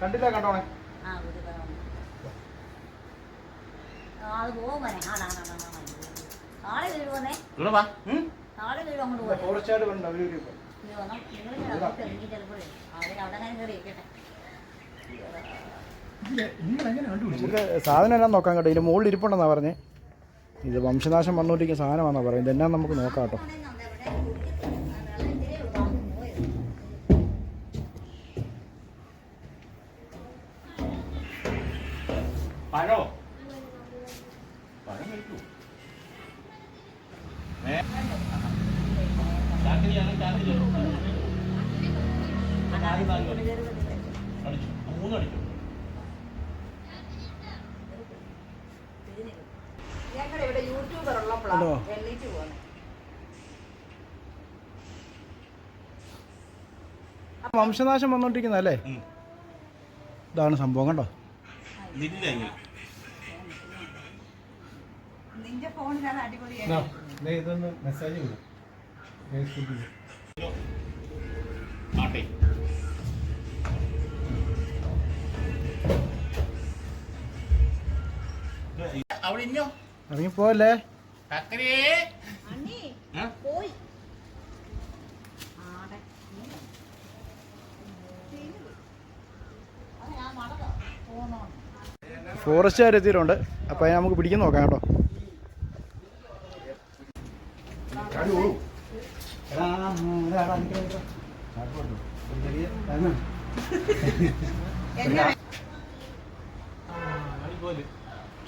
കണ്ടില്ല കണ്ടോണേ സാധനം എല്ലാം നോക്കാൻ കേട്ടോ ഇതിന് മുകളിൽ ഇരിപ്പുണ്ടെന്നാ പറഞ്ഞേ ഇത് വംശനാശം വന്നുകൊണ്ടിരിക്കുന്ന സാധനമാണെന്നാ പറയുന്നത് ഇതെന്നാ നമുക്ക് നോക്കാം കേട്ടോ പഴോ പഴം കഴിക്കൂ ഏ? ചാക്കിരിയാണ് ചാക്കിരി നാല് നാല് അടിച്ചു മൂന്ന് അടിച്ചു ഞങ്ങളുടെ ഇവിടെ യൂട്യൂബർ. ഉള്ളപ്പോഴാണ് എണ്ണീറ്റ് പോകുന്നത് വംശനാശം വന്നോണ്ടിരിക്കുന്ന അല്ലേ ഇതാണ് സംഭവം കണ്ടോ? നില്ല ഇങ്ങനെ നിന്റെ ഫോണിലാണ് അടിപൊളിയായി ദാ, ദേ ഇതൊന്ന് മെസ്സേജ് വിടും ഫേസ്ബുക്കിൽ ആട്ടെ. അവിടെ ചക്കരേ അണ്ണി ഏ? പോയി. പോന്നോ ഫോറസ്റ്റുകാർ എത്തിയിട്ടുണ്ട്. അപ്പോൾ അതിനെ നമുക്ക് പിടിക്കാൻ നോക്കാം കേട്ടോ.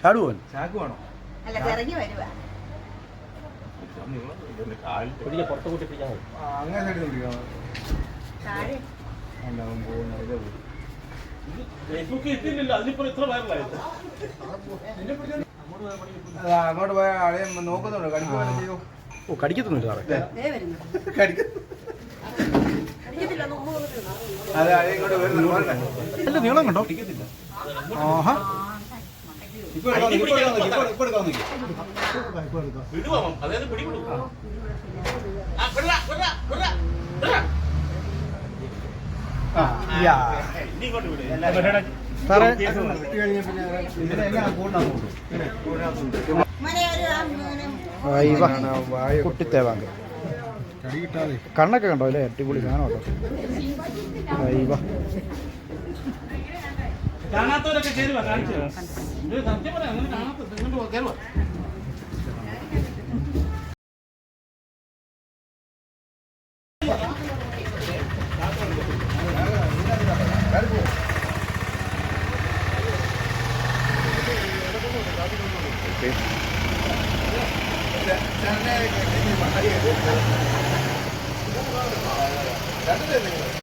ചാടുപോൻ ചാക്ക് വേണോ? അല്ല ഇറങ്ങി വരുവാ. പിടിക്കാൻ പുറത്ത് കൂട്ടി പിടിക്കാൻ മതി ആ, അങ്ങനെ ഫേസ്ബുക്കിൽ ഇട്ടില്ലല്ലോ അതിനിപ്പോൾ ഇത്ര വൈറലായത് അങ്ങോട്ട് പോയ ആളെ നോക്കുന്നുണ്ട്. കടിക്കുവാനും ചെയ്യോ? ഓ കടിക്കത്തൊന്നുമില്ല സാറേ. പോരട്ടെ. നീളം കണ്ടോ? ആഹാ. ഇപ്പൊ എടുക്കാൻ പിടിവിടൂ ആ സാറേ കുട്ടിത്തേവാങ്ക് കണ്ണൊക്കെ കണ്ടോ? അല്ലേ? അടിപൊളി സാധനം കേട്ടോ വൈവ കാണാത്തവരൊക്കെ കാണിച്ചു സത്യം പറയാം അങ്ങനെ കാണാത്ത വാ. തന്നെ